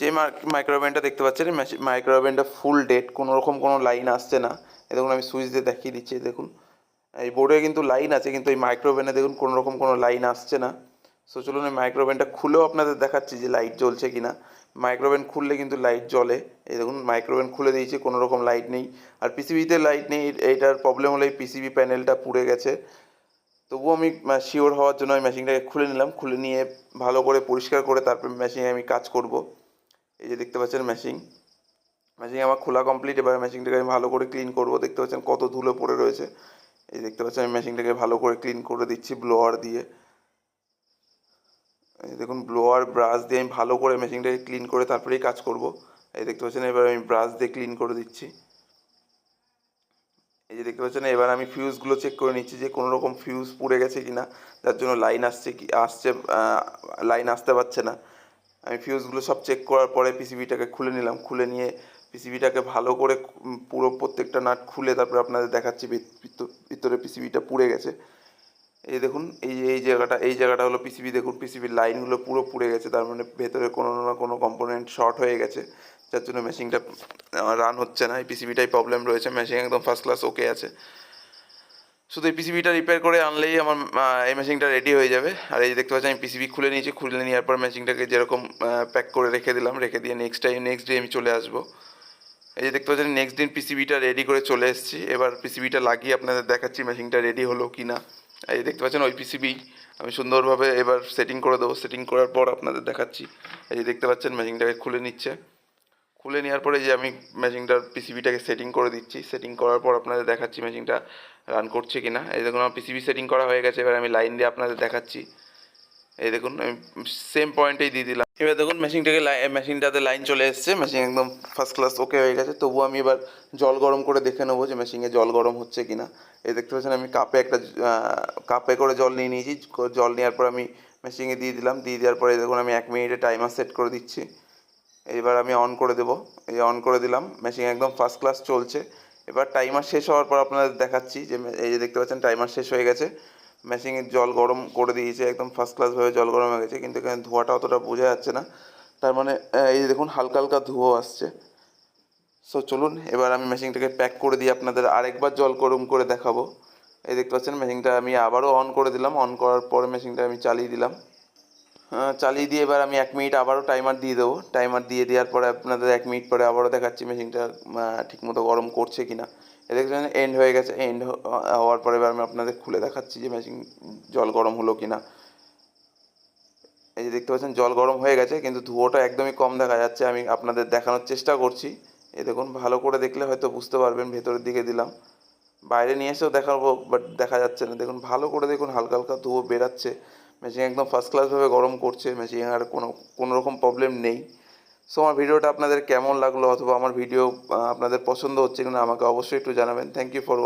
যে মাইক্রোওভেনটা দেখতে পাচ্ছেন মাইক্রোওভেনটা ফুল ডেট কোনো রকম কোনো লাইন আসছে না। এ দেখুন, আমি সুইচ দিয়ে দেখিয়ে দিচ্ছি দেখুন। এই বোর্ডে কিন্তু লাইন আছে, কিন্তু এই মাইক্রোওভেনে দেখুন, কোনো রকম কোনো লাইন আসছে না। সো চলুন, এই মাইক্রোওভেনটা খুলেও আপনাদের দেখাচ্ছি যে লাইট জ্বলছে কি না মাইক্রোওভেন খুললে কিন্তু লাইট জ্বলে। এই দেখুন মাইক্রোওভেন খুলে দিয়েছি, কোনো রকম লাইট নেই। আর পিসিবিতে লাইট নেই, এইটার প্রবলেম হলে এই পিসিবি প্যানেলটা পুড়ে গেছে। তবুও আমি শিওর হওয়ার জন্য আমি মেশিনটাকে খুলে নিলাম। খুলে নিয়ে ভালো করে পরিষ্কার করে তারপর মেশিনে আমি কাজ করব। এই যে দেখতে পাচ্ছেন মেশিন মেশিন আমার খোলা কমপ্লিট এবার মেশিনটাকে আমি ভালো করে ক্লিন করব। দেখতে পাচ্ছেন কত ধুলো পড়ে রয়েছে। এই দেখতে পাচ্ছেন আমি মেশিনটাকে ভালো করে ক্লিন করে দিচ্ছি ব্লোয়ার দিয়ে। দেখুন ব্লোয়ার ব্রাশ দিয়ে আমি ভালো করে মেশিনটাকে ক্লিন করে তারপরেই কাজ করব। এই দেখতে পাচ্ছেন, এবার আমি ব্রাশ দিয়ে ক্লিন করে দিচ্ছি। এই যে দেখতে পাচ্ছেন, এবার আমি ফিউজগুলো চেক করে নিচ্ছি যে কোনো রকম ফিউজ পুড়ে গেছে কি না যার জন্য লাইন আসছে কি, আসছে লাইন আসতে পারছে না। আমি ফিউজগুলো সব চেক করার পরে পিসিবিটাকে খুলে নিলাম। খুলে নিয়ে পিসিবিটাকে ভালো করে পুরো প্রত্যেকটা নাট খুলে তারপরে আপনাদের দেখাচ্ছি ভিত- ভিত- ভিতরে পিসিবিটা পুড়ে গেছে। এই দেখুন, এই যে, এই জায়গাটা এই জায়গাটা হলো পিসিবি দেখুন পিসিবির লাইনগুলো পুরো পুড়ে গেছে, তার মানে ভেতরে কোনো না কোনো কম্পোনেন্ট শর্ট হয়ে গেছে, যার জন্য মেশিনটা রান হচ্ছে না। এই পিসিবিটাই প্রবলেম রয়েছে মেশিন একদম ফার্স্ট ক্লাস ওকে আছে। শুধু এই পিসিবিটা রিপেয়ার করে আনলেই আমার এই মেশিনটা রেডি হয়ে যাবে। আর এই দেখতে পাচ্ছি আমি পিসিবি খুলে নিয়েছি। খুলে নেওয়ার পর মেশিনটাকে যেরকম প্যাক করে রেখে দিলাম, রেখে দিয়ে নেক্সট টাইম নেক্সট ডে আমি চলে আসব। এই যে দেখতে পাচ্ছেন নেক্সট দিন পিসিবিটা রেডি করে চলে এসেছি। এবার পিসিবিটা লাগিয়ে আপনাদের দেখাচ্ছি মেশিনটা রেডি হলো কি না এই যে দেখতে পাচ্ছেন, ওই পিসিবি আমি সুন্দরভাবে এবার সেটিং করে দেবো। সেটিং করার পর আপনাদের দেখাচ্ছি। এই যে দেখতে পাচ্ছেন মেশিনটাকে খুলে নিচ্ছে। খুলে নেওয়ার পরে যে আমি মেশিনটার পিসিবিটাকে সেটিং করে দিচ্ছি সেটিং করার পর আপনাদের দেখাচ্ছি মেশিনটা রান করছে কি না এই দেখুন আমার পিসিবি সেটিং করা হয়ে গেছে, এবার আমি লাইন দিয়ে আপনাদের দেখাচ্ছি। এই দেখুন, আমি সেম পয়েন্টেই দিয়ে দিলাম। এবার দেখুন মেশিনটাকে মেশিনটাতে লাইন চলে এসছে মেশিন একদম ফার্স্ট ক্লাস ওকে হয়ে গেছে। তবুও আমি এবার জল গরম করে দেখে নেব যে মেশিনে জল গরম হচ্ছে কি না এই দেখতে পাচ্ছেন, আমি কাপে একটা কাপে করে জল নিয়ে নিয়েছি। জল নেওয়ার পর আমি মেশিনে দিয়ে দিলাম। দিয়ে দেওয়ার পরে দেখুন, আমি এক মিনিটে টাইমার সেট করে দিচ্ছি। এবার আমি অন করে দেবো। এই অন করে দিলাম। মেশিন একদম ফার্স্ট ক্লাস চলছে। এবার টাইমার শেষ হওয়ার পর আপনাদের দেখাচ্ছি যে, এই যে দেখতে পাচ্ছেন টাইমার শেষ হয়ে গেছে। মেশিনের জল গরম করে দিয়েছে, একদম ফার্স্ট ক্লাসভাবে জল গরম হয়ে গেছে, কিন্তু এখানে ধোঁয়াটা অতটা বোঝা যাচ্ছে না। তার মানে এই যে দেখুন, হালকা হালকা ধুয়ো আসছে। সো চলুন, এবার আমি মেশিনটাকে প্যাক করে দিয়ে আপনাদের আরেকবার জল গরম করে দেখাবো। এই দেখতে পাচ্ছেন মেশিনটা আমি আবারও অন করে দিলাম। অন করার পরে মেশিনটা আমি চালিয়ে দিলাম। চালিয়ে দিয়ে এবার আমি এক মিনিট আবারও টাইমার দিয়ে দেবো। টাইমার দিয়ে দেওয়ার পরে আপনাদের এক মিনিট পরে আবারও দেখাচ্ছি মেশিনটা ঠিকমতো গরম করছে কি না দেখছেন এন্ড হয়ে গেছে। এন্ড হওয়ার পরে এবার আমি আপনাদের খুলে দেখাচ্ছি যে মেশিন জল গরম হলো কি না এই যে দেখতে পাচ্ছেন, জল গরম হয়ে গেছে, কিন্তু ধুয়োটা একদমই কম দেখা যাচ্ছে। আমি আপনাদের দেখানোর চেষ্টা করছি। এ দেখুন, ভালো করে দেখলে হয়তো বুঝতে পারবেন, ভেতরের দিকে দিলাম। বাইরে নিয়ে এসেও দেখাবো বাট দেখা যাচ্ছে না। দেখুন, ভালো করে দেখুন, হালকা হালকা ধুয়ো বেরাচ্ছে। মেশিন একদম ফার্স্ট ক্লাসভাবে গরম করছে মেশিন আর কোনো কোনো রকম প্রবলেম নেই। সো আমার ভিডিওটা আপনাদের কেমন লাগল অথবা আমার ভিডিও আপনাদের পছন্দ হচ্ছে কিনা আমাকে অবশ্যই একটু জানাবেন। Thank you for